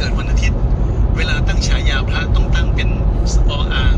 เกิดวันอาทิตย์ เวลาตั้งฉายาพระต้องตั้งเป็นออ่าง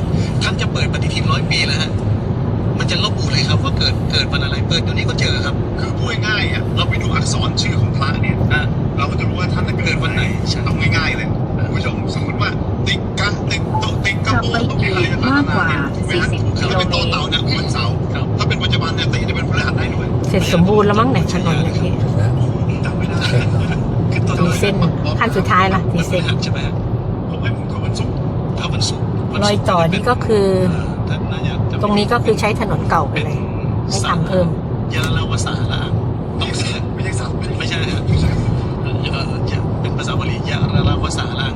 7ท่านจะเปิดปฏิทินร้อยปีแล้วฮะมันจะลบอู่เลยครับว่าเกิดเกิดวันอะไรเปิดตัวนี้ก็เจอครับ คือพูดง่ายอะเราไปดูอักษรชื่อของพระเนี่ยเราก็จะรู้ว่าท่านเกิดวันไหนต้องง่ายๆเลยคุณผู้ชมสมมติว่าติ๊กกันติ๊กโตติ๊กกระโปงติ๊กอะไรต่างๆเนี่ยถูกไาเป็นโตเต่าเนี่ยวันเสาร์ถ้าเป็นปัจจุบันเนี่ยติ๊กจะเป็นพฤหัสได้ด้วยเสร็จสมบูรณ์แล้วมั้งไหนถนนเนี่ยพี่ดูเส้นขั้นสุดท้ายล่ะที่เส้นใช่ไหม รอยต่อนี่ก็คือ ตรงนี้ก็คือใช้ถนนเก่าไปเลยไม่ทำเพิ่มยาลาวสาลาต้องไม่ใช่สาไม่ใช่ฮะเป็นภาษาบาลียาลาวสาลัง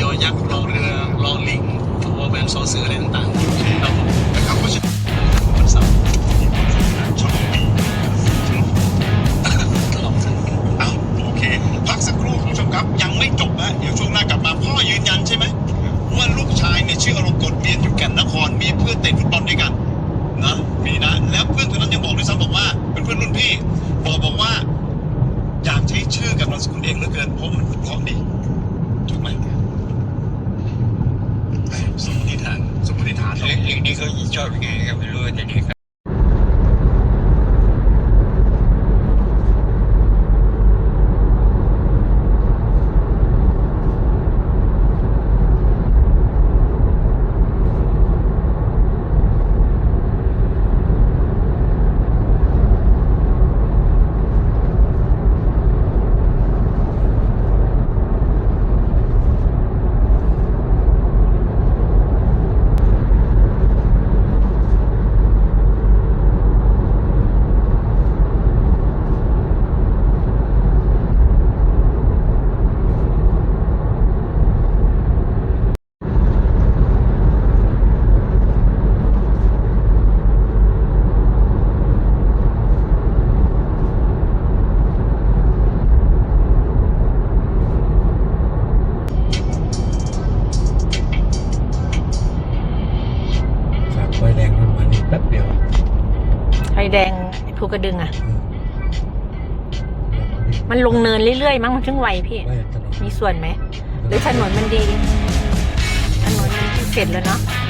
ยอยักษ์รอเรือรอลิงตัวแวนซอเสืออะไรต่าง องเหลือเกินเพราะมันพร้อมดีถูกไหมสมมติฐานสมมติฐานเองนี่เขาชอบยังไงก็ไม่รู้แต่นี่ ภูกระดึงอะมันลงเนินเรื่อยๆมั้งมันถึงไวพี่ไม่ถนนมีส่วนไหม หรือถนนมันดี ถนนมันเสร็จแล้วเนาะถ